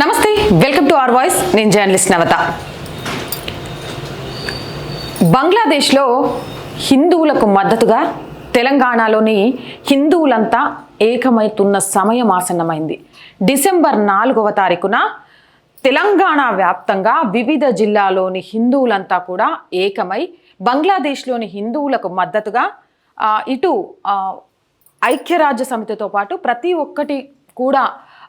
నమస్తే welcome to our voice. నేను journalist Navatha. బంగ్లాదేశ్లో హిందువులకు మద్దతుగా తెలంగాణలోని హిందువులంతా ఏకమవుతున్న సమయం ఆసన్నమైంది. డిసెంబర్ నాలుగవ తారీఖున తెలంగాణ వ్యాప్తంగా వివిధ జిల్లాలోని హిందువులంతా కూడా ఏకమై బంగ్లాదేశ్లోని హిందువులకు మద్దతుగా ఇటు ఐక్యరాజ్య సమితితో పాటు ప్రతి ఒక్కటి కూడా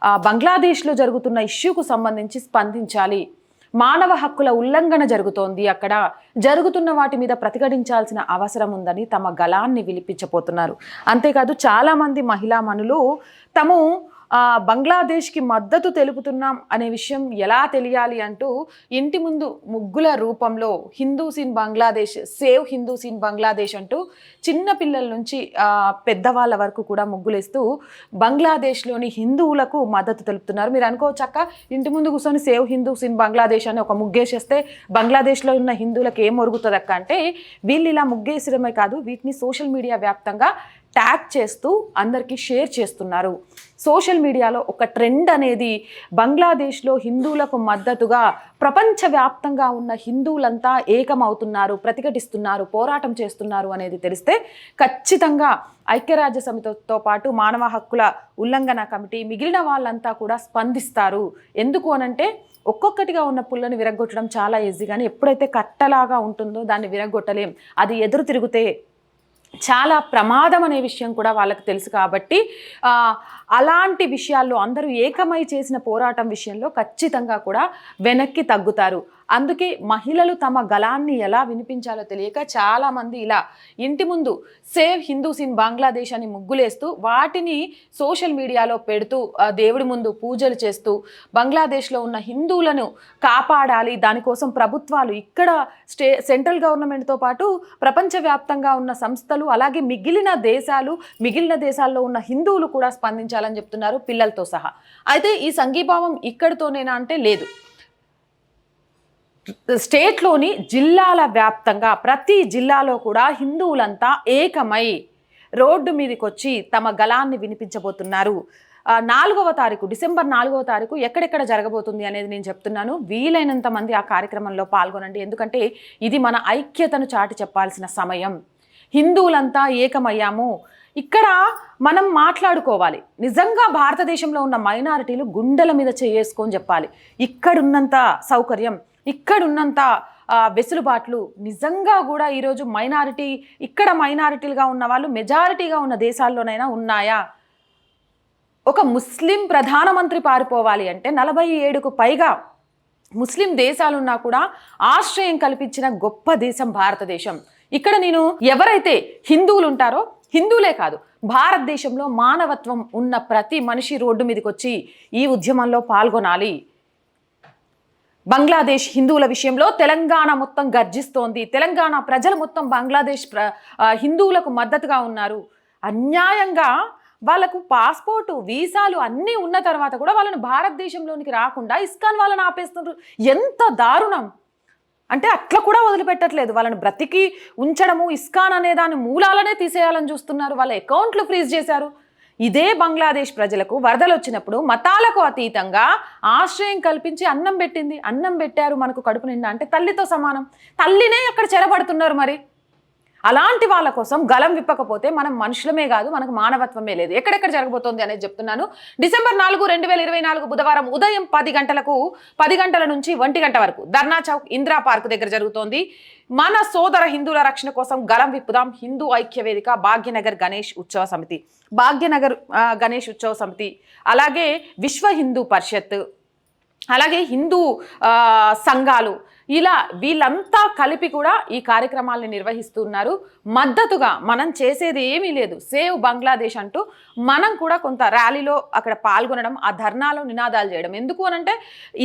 బంగ్లాదేశ్లో జరుగుతున్న ఇష్యూకు సంబంధించి స్పందించాలి. మానవ హక్కుల ఉల్లంఘన జరుగుతోంది. అక్కడ జరుగుతున్న వాటి మీద ప్రతిఘటించాల్సిన అవసరం ఉందని తమ గలాన్ని విలిపించబోతున్నారు. అంతేకాదు చాలామంది మహిళా మనులు తము బంగ్లాదేశ్కి మద్దతు తెలుపుతున్నాం అనే విషయం ఎలా తెలియాలి అంటూ ఇంటి ముందు ముగ్గుల రూపంలో Hindus in Bangladesh save Hindus in Bangladesh అంటూ చిన్న పిల్లల నుంచి పెద్దవాళ్ళ వరకు కూడా ముగ్గులేస్తూ బంగ్లాదేశ్లోని హిందువులకు మద్దతు తెలుపుతున్నారు. మీరు అనుకోవచ్చక్క ఇంటి ముందు కూర్చొని సేవ్ హిందూస్ ఇన్ బంగ్లాదేశ్ అని ఒక ముగ్గేసేస్తే బంగ్లాదేశ్లో ఉన్న హిందువులకు ఏం ఒరుగుతుంది అక్క అంటే వీళ్ళు ఇలా ముగ్గేసడమే కాదు వీటిని సోషల్ మీడియా వ్యాప్తంగా ట్యాగ్ చేస్తూ అందరికీ షేర్ చేస్తున్నారు. సోషల్ మీడియాలో ఒక ట్రెండ్ అనేది బంగ్లాదేశ్లో హిందువులకు మద్దతుగా ప్రపంచవ్యాప్తంగా ఉన్న హిందువులంతా ఏకమవుతున్నారు ప్రతిఘటిస్తున్నారు పోరాటం చేస్తున్నారు అనేది తెలిస్తే ఖచ్చితంగా ఐక్యరాజ్య సమితితో పాటు మానవ హక్కుల ఉల్లంఘన కమిటీ మిగిలిన వాళ్ళంతా కూడా స్పందిస్తారు. ఎందుకు అనంటే ఒక్కొక్కటిగా ఉన్న పుల్లని విరగొట్టడం చాలా ఈజీ కానీ ఎప్పుడైతే కట్టలాగా ఉంటుందో దాన్ని విరగొట్టలేం అది ఎదురు తిరిగితే చాలా ప్రమాదం అనే విషయం కూడా వాళ్ళకి తెలుసు కాబట్టి అలాంటి విషయాల్లో అందరూ ఏకమై చేసిన పోరాటం విషయంలో ఖచ్చితంగా కూడా వెనక్కి తగ్గుతారు. అందుకే మహిళలు తమ గలాన్ని ఎలా వినిపించాలో తెలియక చాలామంది ఇలా ఇంటి ముందు సేవ్ హిందూస్ ఇన్ బంగ్లాదేశ్ అని ముగ్గులేస్తూ వాటిని సోషల్ మీడియాలో పెడుతూ దేవుడి ముందు పూజలు చేస్తూ బంగ్లాదేశ్లో ఉన్న హిందువులను కాపాడాలి దానికోసం ప్రభుత్వాలు ఇక్కడ స్టే సెంట్రల్ గవర్నమెంట్తో పాటు ప్రపంచవ్యాప్తంగా ఉన్న సంస్థలు అలాగే మిగిలిన దేశాలు మిగిలిన దేశాల్లో ఉన్న హిందువులు కూడా స్పందించాలని చెప్తున్నారు పిల్లలతో సహా. అయితే ఈ సంఘీభావం ఇక్కడితోనేనా అంటే లేదు. స్టేట్లోని జిల్లాల వ్యాప్తంగా ప్రతి జిల్లాలో కూడా హిందువులంతా ఏకమై రోడ్డు మీదకి వచ్చి తమ గలాన్ని వినిపించబోతున్నారు. నాలుగవ తారీఖు డిసెంబర్ నాలుగవ తారీఖు ఎక్కడెక్కడ జరగబోతుంది అనేది నేను చెప్తున్నాను. వీలైనంత మంది ఆ కార్యక్రమంలో పాల్గొనండి. ఎందుకంటే ఇది మన ఐక్యతను చాటి చెప్పాల్సిన సమయం. హిందువులంతా ఏకమయ్యాము. ఇక్కడ మనం మాట్లాడుకోవాలి. నిజంగా భారతదేశంలో ఉన్న మైనారిటీలు గుండెల మీద చేసుకొని చెప్పాలి. ఇక్కడున్నంత సౌకర్యం. ఇక్కడున్నంత ఉన్నంత వెసులుబాట్లు నిజంగా కూడా ఈరోజు మైనారిటీ ఇక్కడ మైనారిటీలుగా ఉన్న వాళ్ళు మెజారిటీగా ఉన్న దేశాల్లోనైనా ఉన్నాయా? ఒక ముస్లిం ప్రధానమంత్రి పారిపోవాలి అంటే నలభై ఏడుకు పైగా ముస్లిం దేశాలున్నా కూడా ఆశ్రయం కల్పించిన గొప్ప దేశం భారతదేశం. ఇక్కడ నేను ఎవరైతే హిందువులు ఉంటారో హిందువులే కాదు భారతదేశంలో మానవత్వం ఉన్న ప్రతి మనిషి రోడ్డు మీదకి వచ్చి ఈ ఉద్యమంలో పాల్గొనాలి. బంగ్లాదేశ్ హిందువుల విషయంలో తెలంగాణ మొత్తం గర్జిస్తోంది. తెలంగాణ ప్రజలు మొత్తం బంగ్లాదేశ్ ప్ర హిందువులకు మద్దతుగా ఉన్నారు. అన్యాయంగా వాళ్ళకు పాస్పోర్టు వీసాలు అన్నీ ఉన్న తర్వాత కూడా వాళ్ళని భారతదేశంలోనికి రాకుండా ఇస్కాన్ వాళ్ళని ఆపేస్తున్నారు ఎంత దారుణం! అంటే అట్లా కూడా వదిలిపెట్టట్లేదు. వాళ్ళని బ్రతికి ఉంచడము ఇస్కాన్ అనే దాని మూలాలనే తీసేయాలని చూస్తున్నారు. వాళ్ళ అకౌంట్లు ఫ్రీజ్ చేశారు. ఇదే బంగ్లాదేశ్ ప్రజలకు వరదలు వచ్చినప్పుడు మతాలకు అతీతంగా ఆశ్రయం కల్పించి అన్నం పెట్టింది. అన్నం పెట్టారు మనకు కడుపు నిండా. అంటే తల్లితో సమానం. తల్లినే అక్కడ చెరబడుతున్నారు మరి? అలాంటి వాళ్ళ కోసం గలం విప్పకపోతే మనం మనుషులమే కాదు మనకు మానవత్వమే లేదు. ఎక్కడెక్కడ జరగబోతోంది అనేది చెప్తున్నాను. డిసెంబర్ నాలుగు రెండు వేల ఇరవై నాలుగు బుధవారం ఉదయం పది గంటలకు పది గంటల నుంచి ఒంటి గంట వరకు ధర్నా చౌక్ ఇందిరా పార్క్ దగ్గర జరుగుతోంది. మన సోదర హిందువుల రక్షణ కోసం గలం విప్పుదాం. హిందూ ఐక్య వేదిక భాగ్యనగర్ గణేష్ ఉత్సవ సమితి. భాగ్యనగర్ గణేష్ ఉత్సవ సమితి అలాగే విశ్వ హిందూ పరిషత్ అలాగే హిందూ సంఘాలు ఇలా వీళ్ళంతా కలిపి కూడా ఈ కార్యక్రమాల్ని నిర్వహిస్తున్నారు. మద్దతుగా మనం చేసేది ఏమీ లేదు. సేవ్ బంగ్లాదేశ్ అంటూ మనం కూడా కొంత ర్యాలీలో అక్కడ పాల్గొనడం ఆ ధర్నాలో నినాదాలు చేయడం. ఎందుకు అనంటే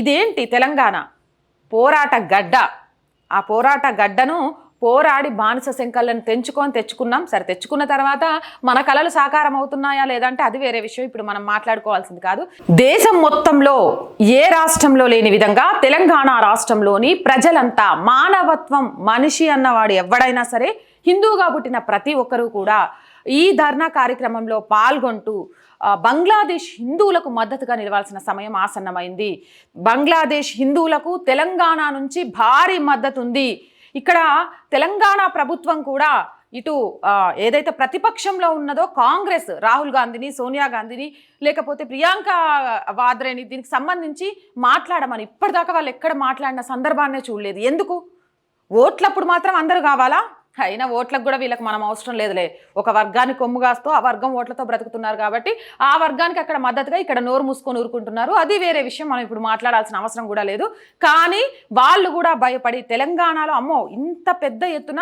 ఇదేంటి తెలంగాణ? పోరాట గడ్డ. ఆ పోరాట గడ్డను పోరాడి బానిస శంకలను తెంచుకొని తెచ్చుకున్నాం. సరే తెచ్చుకున్న తర్వాత మన కళలు సాకారం అవుతున్నాయా లేదంటే అది వేరే విషయం. ఇప్పుడు మనం మాట్లాడుకోవాల్సింది కాదు. దేశం మొత్తంలో ఏ రాష్ట్రంలో లేని విధంగా తెలంగాణ రాష్ట్రంలోని ప్రజలంతా మానవత్వం మనిషి అన్నవాడు ఎవడైనా సరే హిందువుగా పుట్టిన ప్రతి ఒక్కరూ కూడా ఈ ధర్నా కార్యక్రమంలో పాల్గొంటూ బంగ్లాదేశ్ హిందువులకు మద్దతుగా నిలవాల్సిన సమయం ఆసన్నమైంది. బంగ్లాదేశ్ హిందువులకు తెలంగాణ నుంచి భారీ మద్దతు ఉంది ఇక్కడ తెలంగాణ ప్రభుత్వం కూడా ఇటు ఏదైతే ప్రతిపక్షంలో ఉన్నదో కాంగ్రెస్ రాహుల్ గాంధీని సోనియా గాంధీని లేకపోతే ప్రియాంక వాద్రేని దీనికి సంబంధించి మాట్లాడమని ఇప్పటిదాకా వాళ్ళు ఎక్కడ మాట్లాడిన సందర్భాన్నే చూడలేదు. ఎందుకు? ఓట్లప్పుడు మాత్రం అందరూ కావాలా? అయినా ఓట్లకు కూడా వీళ్ళకి మనం అవసరం లేదులే. ఒక వర్గాన్ని కొమ్ము కాస్తూ ఆ వర్గం ఓట్లతో బ్రతుకుతున్నారు కాబట్టి ఆ వర్గానికి అక్కడ మద్దతుగా ఇక్కడ నోరు మూసుకొని ఊరుకుంటున్నారు. అది వేరే విషయం మనం ఇప్పుడు మాట్లాడాల్సిన అవసరం కూడా లేదు. కానీ వాళ్ళు కూడా భయపడి తెలంగాణలో అమ్మో ఇంత పెద్ద ఎత్తున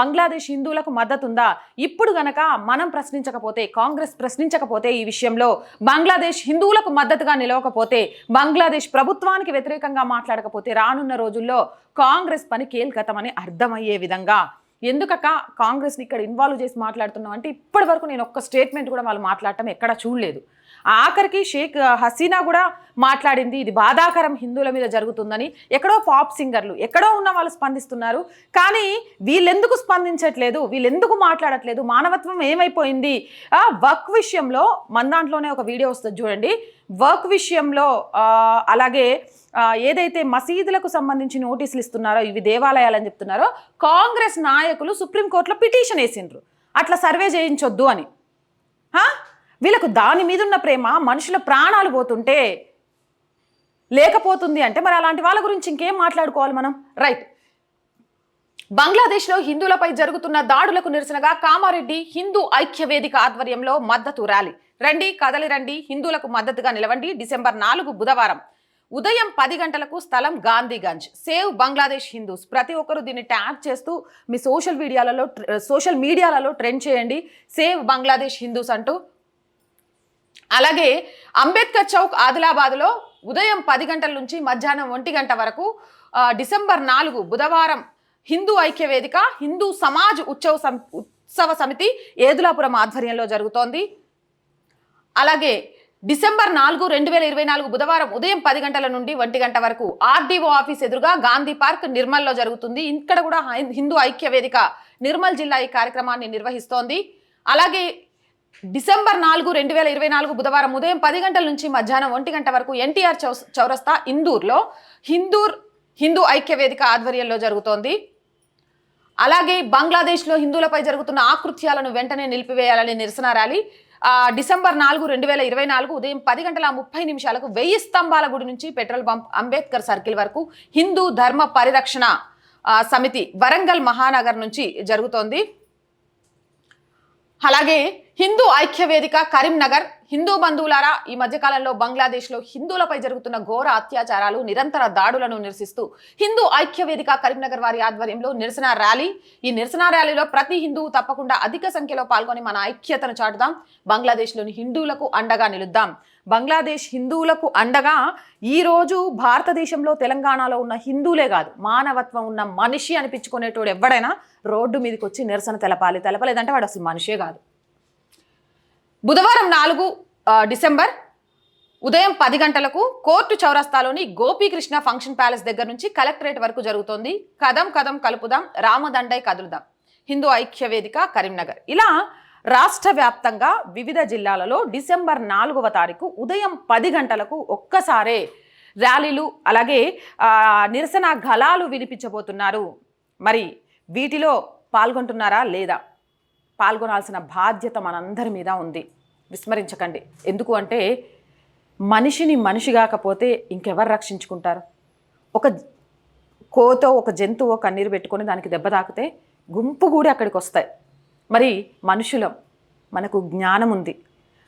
బంగ్లాదేశ్ హిందువులకు మద్దతు ఉందా ఇప్పుడు గనక మనం ప్రశ్నించకపోతే కాంగ్రెస్ ప్రశ్నించకపోతే ఈ విషయంలో బంగ్లాదేశ్ హిందువులకు మద్దతుగా నిలవకపోతే బంగ్లాదేశ్ ప్రభుత్వానికి వ్యతిరేకంగా మాట్లాడకపోతే రానున్న రోజుల్లో కాంగ్రెస్ పని కీలకతమని అర్థమయ్యే విధంగా ఎందుకక్క కాంగ్రెస్ని ఇక్కడ ఇన్వాల్వ్ చేసి మాట్లాడుతున్నాం అంటే ఇప్పటి వరకు నేను ఒక్క స్టేట్మెంట్ కూడా వాళ్ళు మాట్లాడటం ఎక్కడా చూడలేదు. ఆఖరికి షేక్ హసీనా కూడా మాట్లాడింది ఇది బాధాకరం హిందువుల మీద జరుగుతుందని ఎక్కడో పాప్ సింగర్లు ఎక్కడో ఉన్న వాళ్ళు స్పందిస్తున్నారు. కానీ వీళ్ళెందుకు స్పందించట్లేదు? వీళ్ళెందుకు మాట్లాడట్లేదు? మానవత్వం ఏమైపోయింది? వర్క్ విషయంలో మన దాంట్లోనే ఒక వీడియో వస్తుంది చూడండి. వర్క్ విషయంలో అలాగే ఏదైతే మసీదులకు సంబంధించి నోటీసులు ఇస్తున్నారో ఇవి దేవాలయాలని చెప్తున్నారో కాంగ్రెస్ నాయకులు సుప్రీంకోర్టులో పిటిషన్ వేసిండ్రు. అట్లా సర్వే చేయించొద్దు అని. హా? వీళ్ళకు దాని మీద ఉన్న ప్రేమ మనుషుల ప్రాణాలు పోతుంటే లేకపోతుంది అంటే మరి అలాంటి వాళ్ళ గురించి ఇంకేం మాట్లాడుకోవాలి మనం? రైట్ బంగ్లాదేశ్లో హిందువులపై జరుగుతున్న దాడులకు నిరసనగా కామారెడ్డి హిందూ ఐక్య వేదిక ఆధ్వర్యంలో మద్దతు ర్యాలీ. రండి కదలి రండి హిందువులకు మద్దతుగా నిలవండి. డిసెంబర్ నాలుగు బుధవారం ఉదయం పది గంటలకు స్థలం గాంధీగంజ్. Save Bangladesh Hindus. ప్రతి ఒక్కరు దీన్ని ట్యాగ్ చేస్తూ మీ సోషల్ మీడియాలలో సోషల్ మీడియాలలో ట్రెండ్ చేయండి. సేవ్ బంగ్లాదేశ్ హిందూస్ అంటూ అలాగే అంబేద్కర్ చౌక్ ఆదిలాబాద్లో ఉదయం పది గంటల నుంచి మధ్యాహ్నం ఒంటి గంట వరకు డిసెంబర్ నాలుగు బుధవారం హిందూ ఐక్య వేదిక హిందూ సమాజ్ ఉత్సవ సం- ఉత్సవ సమితి ఏదులాపురం ఆధ్వర్యంలో జరుగుతోంది. అలాగే డిసెంబర్ నాలుగు రెండు వేల ఇరవై నాలుగు బుధవారం ఉదయం పది గంటల నుండి ఒంటి గంట వరకు ఆర్డీఓ ఆఫీస్ ఎదురుగా గాంధీ పార్క్ నిర్మల్లో జరుగుతుంది. ఇక్కడ కూడా హిందూ ఐక్య వేదిక నిర్మల్ జిల్లా ఈ కార్యక్రమాన్ని నిర్వహిస్తోంది. అలాగే డిసెంబర్ నాలుగు రెండు వేల ఇరవై నాలుగు బుధవారం ఉదయం పది గంటల నుంచి మధ్యాహ్నం ఒంటి గంట వరకు ఎన్టీఆర్ చౌ చౌరస్తా ఇందూర్లో హిందూర్ హిందూ ఐక్య వేదిక ఆధ్వర్యంలో జరుగుతోంది. అలాగే బంగ్లాదేశ్లో హిందువులపై జరుగుతున్న ఆకృత్యాలను వెంటనే నిలిపివేయాలని నిరసన ర్యాలీ. డిసెంబర్ నాలుగు రెండు వేల ఇరవై నాలుగు ఉదయం పది గంటల ముప్పై నిమిషాలకు వెయ్యి స్తంభాల గుడి నుంచి పెట్రోల్ పంప్ అంబేద్కర్ సర్కిల్ వరకు హిందూ ధర్మ పరిరక్షణ సమితి వరంగల్ మహానగర్ నుంచి జరుగుతోంది. అలాగే హిందూ ఐక్య వేదిక కరీంనగర్ హిందూ బంధువులారా ఈ మధ్యకాలంలో బంగ్లాదేశ్లో హిందువులపై జరుగుతున్న ఘోర అత్యాచారాలు నిరంతర దాడులను నిరసిస్తూ హిందూ ఐక్య వేదిక కరీంనగర్ వారి ఆధ్వర్యంలో నిరసన ర్యాలీ. ఈ నిరసన ర్యాలీలో ప్రతి హిందువు తప్పకుండా అధిక సంఖ్యలో పాల్గొని మన ఐక్యతను చాటుదాం. బంగ్లాదేశ్లోని హిందువులకు అండగా నిలుద్దాం. బంగ్లాదేశ్ హిందువులకు అండగా ఈ రోజు భారతదేశంలో తెలంగాణలో ఉన్న హిందువులే కాదు మానవత్వం ఉన్న మనిషి అనిపించుకునేటోడు ఎవడైనా రోడ్డు మీదకి వచ్చి నిరసన తెలపాలి. తెలపలేదంటే వాడు అసలు మనిషే కాదు. బుధవారం నాలుగు డిసెంబర్ ఉదయం పది గంటలకు కోర్టు చౌరస్తాలోని గోపీకృష్ణ ఫంక్షన్ ప్యాలెస్ దగ్గర నుంచి కలెక్టరేట్ వరకు జరుగుతోంది. కదం కదం కలుపుదాం రామదండై కదులుదాం. హిందూ ఐక్య వేదిక కరీంనగర్. ఇలా రాష్ట్ర వ్యాప్తంగా వివిధ జిల్లాలలో డిసెంబర్ నాలుగవ తారీఖు ఉదయం పది గంటలకు ఒక్కసారే ర్యాలీలు అలాగే నిరసన గలాలు వినిపించబోతున్నారు. మరి వీటిలో పాల్గొంటున్నారా లేదా? పాల్గొనాల్సిన బాధ్యత మనందరి మీద ఉంది. విస్మరించకండి. ఎందుకు అంటే మనిషిని మనిషి కాకపోతే ఇంకెవరు రక్షించుకుంటారు? ఒక కోతో ఒక జంతువు కన్నీరు పెట్టుకొని దానికి దెబ్బ తాకితే గుంపు కూడా అక్కడికి వస్తాయి మరి మనుషులం మనకు జ్ఞానం ఉంది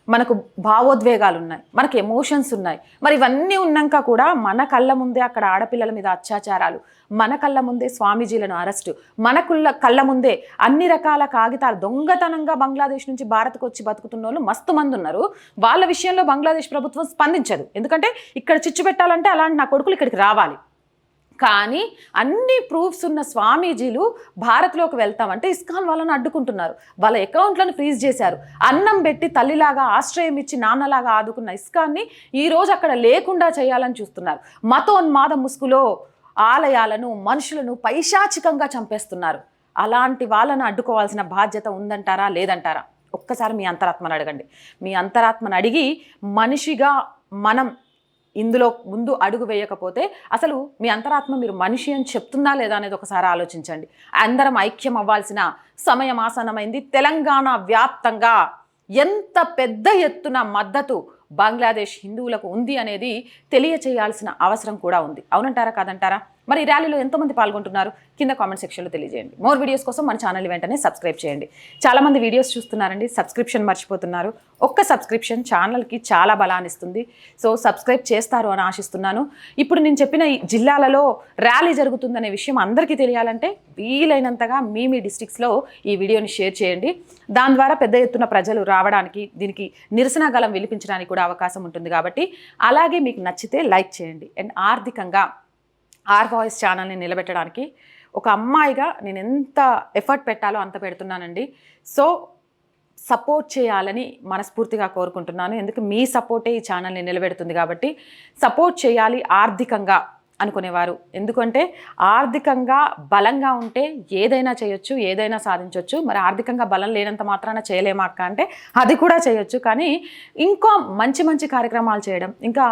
మనకు భావోద్వేగాలు ఉన్నాయి మనకు ఎమోషన్స్ ఉన్నాయి మరి ఇవన్నీ ఉన్నాక కూడా మన కళ్ళ ముందే అక్కడ ఆడపిల్లల మీద అత్యాచారాలు మన కళ్ళ ముందే స్వామీజీలను అరెస్టు మన కుళ్ళ కళ్ళ ముందే అన్ని రకాల కాగితాలు దొంగతనంగా బంగ్లాదేశ్ నుంచి భారత్కు వచ్చి బతుకుతున్న వాళ్ళు మస్తు మంది ఉన్నారు వాళ్ళ విషయంలో బంగ్లాదేశ్ ప్రభుత్వం స్పందించదు. ఎందుకంటే ఇక్కడ చిచ్చు పెట్టాలంటే అలాంటి నా కొడుకులు ఇక్కడికి రావాలి. కానీ అన్ని ప్రూఫ్స్ ఉన్న స్వామీజీలు భారత్లోకి వెళ్తామంటే ఇస్కాన్ వాళ్ళని అడ్డుకుంటున్నారు. వాళ్ళ అకౌంట్లను ఫ్రీజ్ చేశారు. అన్నం పెట్టి తల్లిలాగా ఆశ్రయం ఇచ్చి నాన్నలాగా ఆదుకున్న ఇస్కాన్ని ఈరోజు అక్కడ లేకుండా చేయాలని చూస్తున్నారు. మతోన్మాద ముసుగులో ఆలయాలను మనుషులను పైశాచికంగా చంపేస్తున్నారు. అలాంటి వాళ్ళను అడ్డుకోవాల్సిన బాధ్యత ఉందంటారా లేదంటారా? ఒక్కసారి మీ అంతరాత్మను అడగండి. మీ అంతరాత్మను అడిగి మనిషిగా మనం ఇందులో ముందు అడుగు వేయకపోతే అసలు మీ అంతరాత్మ మీరు మనిషి అని చెప్తుందా లేదా అనేది ఒకసారి ఆలోచించండి. అందరం ఐక్యం అవ్వాల్సిన సమయం ఆసనమైంది తెలంగాణ వ్యాప్తంగా ఎంత పెద్ద ఎత్తున మద్దతు బంగ్లాదేశ్ హిందువులకు ఉంది అనేది తెలియచేయాల్సిన అవసరం కూడా ఉంది. అవునంటారా కాదంటారా? మరి ఈ ర్యాలీలో ఎంతమంది పాల్గొంటున్నారు? కింద కామెంట్ సెక్షన్లో తెలియజేయండి. మోర్ వీడియోస్ కోసం మన ఛానల్ వెంటనే సబ్స్క్రైబ్ చేయండి. చాలామంది వీడియోస్ చూస్తున్నారండి సబ్స్క్రిప్షన్ మర్చిపోతున్నారు. ఒక్క సబ్స్క్రిప్షన్ ఛానల్కి చాలా బలాన్ని ఇస్తుంది. సో సబ్స్క్రైబ్ చేస్తారు అని ఆశిస్తున్నాను. ఇప్పుడు నేను చెప్పిన ఈ జిల్లాలలో ర్యాలీ జరుగుతుందనే విషయం అందరికీ తెలియాలంటే వీలైనంతగా మీ మీ డిస్టిక్స్లో ఈ వీడియోని షేర్ చేయండి. దాని ద్వారా పెద్ద ఎత్తున ప్రజలు రావడానికి దీనికి నిరసన గలం విలిపించడానికి కూడా అవకాశం ఉంటుంది కాబట్టి అలాగే మీకు నచ్చితే లైక్ చేయండి. అండ్ ఆర్థికంగా ఆర్ వాయిస్ ఛానల్ని నిలబెట్టడానికి ఒక అమ్మాయిగా నేను ఎంత ఎఫర్ట్ పెట్టాలో అంత పెడుతున్నానండి. సో సపోర్ట్ చేయాలని మనస్ఫూర్తిగా కోరుకుంటున్నాను. ఎందుకు? మీ సపోర్టే ఈ ఛానల్ని నిలబెడుతుంది కాబట్టి సపోర్ట్ చేయాలి ఆర్థికంగా అనుకునేవారు. ఎందుకంటే ఆర్థికంగా బలంగా ఉంటే ఏదైనా చేయొచ్చు ఏదైనా సాధించవచ్చు మరి ఆర్థికంగా బలం లేనంత మాత్రాన చేయలేమా అక్క అంటే అది కూడా చేయొచ్చు. కానీ ఇంకా మంచి మంచి కార్యక్రమాలు చేయడం ఇంకా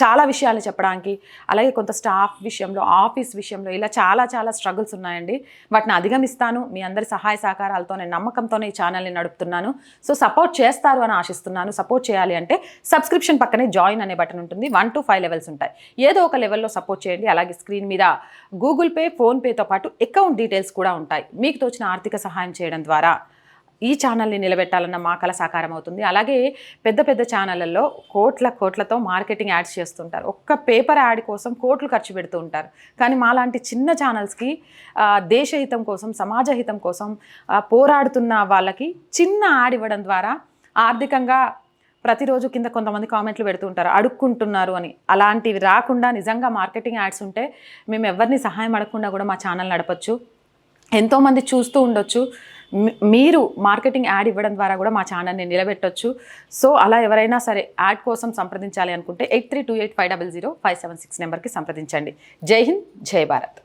చాలా విషయాలు చెప్పడానికి అలాగే కొంత స్టాఫ్ విషయంలో ఆఫీస్ విషయంలో ఇలా చాలా చాలా స్ట్రగుల్స్ ఉన్నాయండి. వాటిని అధిగమిస్తాను మీ అందరి సహాయ సహకారాలతో నేను నమ్మకంతోనే ఈ ఛానల్ని నడుపుతున్నాను. సో సపోర్ట్ చేస్తారు అని ఆశిస్తున్నాను. సపోర్ట్ చేయాలి అంటే సబ్స్క్రిప్షన్ పక్కనే జాయిన్ అనే బటన్ ఉంటుంది. వన్ టు ఫైవ్ లెవెల్స్ ఉంటాయి. ఏదో ఒక లెవెల్లో సపోర్ట్ చేయండి. అలాగే స్క్రీన్ మీద గూగుల్ పే ఫోన్పేతో పాటు అకౌంట్ డీటెయిల్స్ కూడా ఉంటాయి. మీకు తోచిన ఆర్థిక సహాయం చేయడం ద్వారా. ఈ ఛానల్ని నిలబెట్టాలన్న మా కళ సాకారం అవుతుంది. అలాగే పెద్ద పెద్ద ఛానళ్ళల్లో కోట్ల కోట్లతో మార్కెటింగ్ యాడ్స్ చేస్తుంటారు. ఒక్క పేపర్ యాడ్ కోసం కోట్లు ఖర్చు పెడుతూ ఉంటారు. కానీ మాలాంటి చిన్న ఛానల్స్కి దేశహితం కోసం సమాజ హితం కోసం పోరాడుతున్న వాళ్ళకి చిన్న యాడ్ ఇవ్వడం ద్వారా ఆర్థికంగా ప్రతిరోజు కింద కొంతమంది కామెంట్లు పెడుతూ ఉంటారు. అడుక్కుంటున్నారు అని. అలాంటివి రాకుండా నిజంగా మార్కెటింగ్ యాడ్స్ ఉంటే మేము ఎవరిని సహాయం అడగకుండా కూడా మా ఛానల్ నడపచ్చు. ఎంతోమంది చూస్తూ ఉండొచ్చు. మీరు మార్కెటింగ్ యాడ్ ఇవ్వడం ద్వారా కూడా మా ఛానల్ని నిలబెట్టొచ్చు. సో అలా ఎవరైనా సరే యాడ్ కోసం సంప్రదించాలి అనుకుంటే eight three two eight five double zero five seven six నెంబర్కి సంప్రదించండి. జై హింద్ జై భారత్.